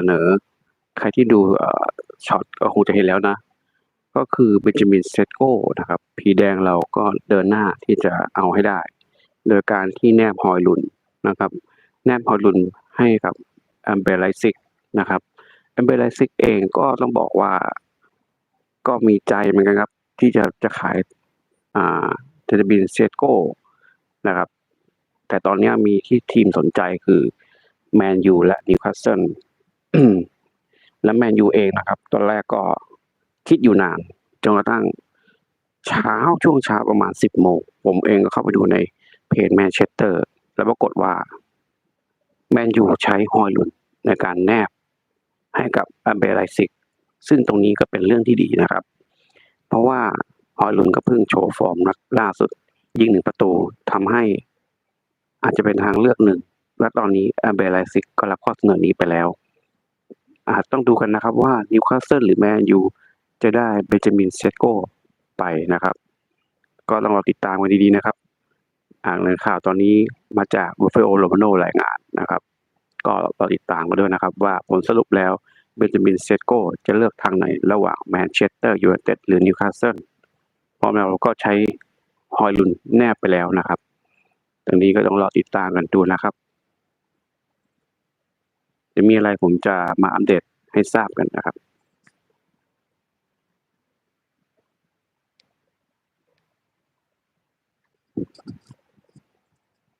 เสนอ ใครที่ดูช็อตก็คงจะเห็นแล้วนะ ก็คือเบนจามินเซตโก้นะครับผีแดงเราก็เดินหน้าที่จะเอาให้ได้ โดยการที่แนบฮอยลุนนะครับ แนบฮอยลุนให้กับแอมเบลไลซิกนะครับแอมเบลไลซิกเองก็ต้องบอกว่า ก็มีใจเหมือนกันครับ ที่จะจะขายอ่าเทนบินเซตโก้นะครับแต่ตอนนี้มีที่ทีมสนใจคือแมนยูและนิวคาสเซิล และแมนยูเองนะครับ ตอนแรกก็คิดอยู่นานจนกระทั่งเช้าช่วงเช้าประมาณสิบโมงผมเองก็เข้าไปดูในเพจแมนเชสเตอร์ แล้วปรากฏว่า แมนยูใช้ฮอยลุนในการแนบให้กับอัมเบรไลซิก ซึ่งตรงนี้ก็เป็นเรื่องที่ดีนะครับ เพราะว่าฮอยลุนก็เพิ่งโชว์ฟอร์มนัดล่าสุด ยิงหนึ่งประตูทำให้อาจจะเป็นทางเลือกหนึ่ง และตอนนี้อัมเบรไลซิกก็รับข้อเสนอนี้ไปแล้ว อาจต้องดูกันนะครับว่านิวคาสเซิลหรือแมนยูจะได้เบนจามินเซโกไปนะครับ ก็ต้องรอติดตามกันดีๆนะครับ อ่านในข่าวตอนนี้มาจากบูฟเฟโอโรมาโนรายงานนะครับ ก็รอติดตามกันด้วยนะครับ ว่าผลสรุปแล้วเบนจามินเซโกจะเลือกทางไหนระหว่างแมนเชสเตอร์ยูไนเต็ดหรือนิวคาสเซิลพราะเราก็ใช้ฮอยลุนแนบไปแล้วนะครับตรงนี้ก็ต้องรอติดตามกันดูนะครับ จะมีอะไรผมจะมาอัปเดตให้ทราบกันนะครับ